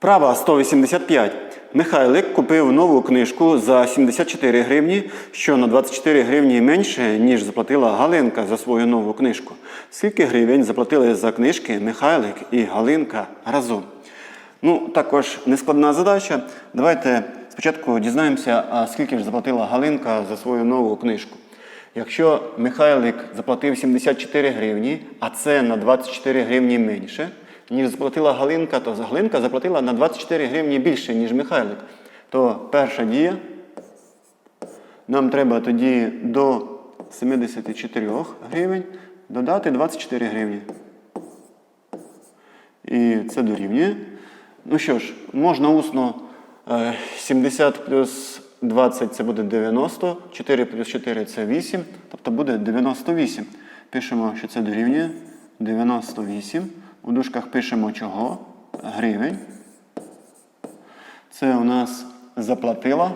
Вправа 185. Михайлик купив нову книжку за 74 гривні, що на 24 гривні менше, ніж заплатила Галинка за свою нову книжку. Скільки гривень заплатили за книжки Михайлик і Галинка разом? Ну, також нескладна задача. Давайте спочатку дізнаємося, а скільки ж заплатила Галинка за свою нову книжку. Якщо Михайлик заплатив 74 гривні, а це на 24 гривні менше, ніж заплатила Галинка, то Галинка заплатила на 24 гривні більше, ніж Михайлик. То перша дія. Нам треба тоді до 74 гривень додати 24 гривні. І це дорівнює. Ну що ж, можна усно е, 70 плюс 20 це буде 90, 4 плюс 4 це 8, тобто буде 98. Пишемо, що це дорівнює 98. У дужках пишемо чого? Гривень. Це у нас заплатила.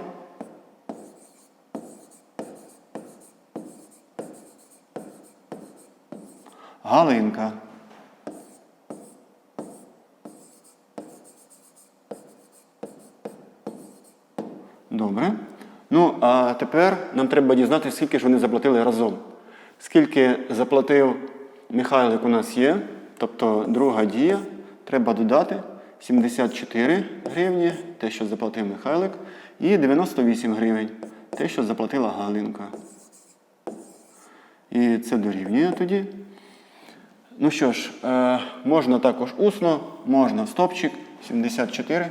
Галинка. Добре. Ну, а тепер нам треба дізнатися, скільки ж вони заплатили разом. Скільки заплатив Михайлик у нас є, тобто друга дія, треба додати 74 гривні, те, що заплатив Михайлик, і 98 гривень, те, що заплатила Галинка. І це дорівнює тоді. Ну що ж, е, можна також усно, можна стопчик 74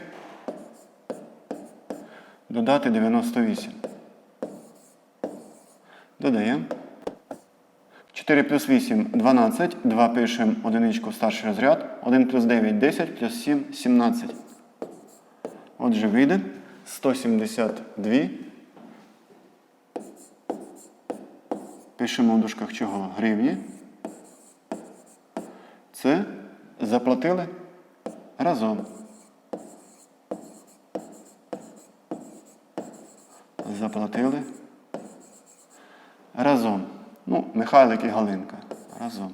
додати 98. Додаємо. 4 плюс 8 12. 2 пишемо одиничку в старший розряд. 1 плюс 9 10 плюс 7 17. Отже, вийде 172. Пишемо в дужках чого? Гривні. Це заплатили разом. Заплатили разом. Ну, Михайлик і Галинка. Разом.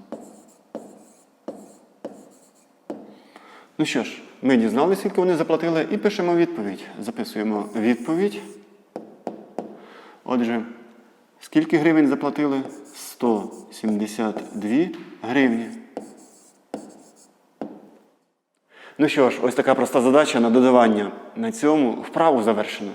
Ну що ж, ми дізналися, скільки вони заплатили, і пишемо відповідь. Записуємо відповідь. Отже, скільки гривень заплатили? 172 гривні. Ну що ж, ось така проста задача на додавання. На цьому вправу завершено.